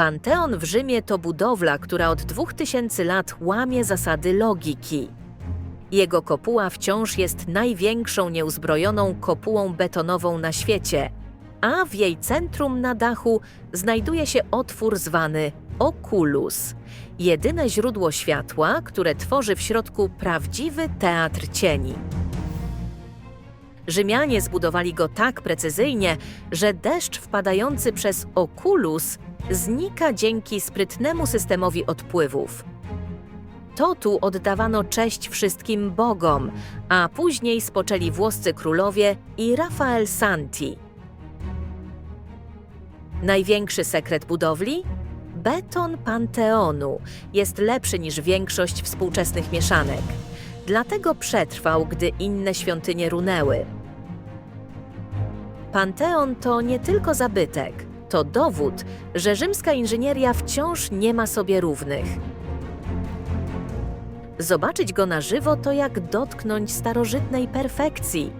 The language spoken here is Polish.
Panteon w Rzymie to budowla, która od 2000 lat łamie zasady logiki. Jego kopuła wciąż jest największą nieuzbrojoną kopułą betonową na świecie, a w jej centrum na dachu znajduje się otwór zwany oculus, jedyne źródło światła, które tworzy w środku prawdziwy teatr cieni. Rzymianie zbudowali go tak precyzyjnie, że deszcz wpadający przez okulus znika dzięki sprytnemu systemowi odpływów. To tu oddawano cześć wszystkim bogom, a później spoczęli włoscy królowie i Rafael Santi. Największy sekret budowli? Beton Panteonu jest lepszy niż większość współczesnych mieszanek. Dlatego przetrwał, gdy inne świątynie runęły. Panteon to nie tylko zabytek, to dowód, że rzymska inżynieria wciąż nie ma sobie równych. Zobaczyć go na żywo to jak dotknąć starożytnej perfekcji.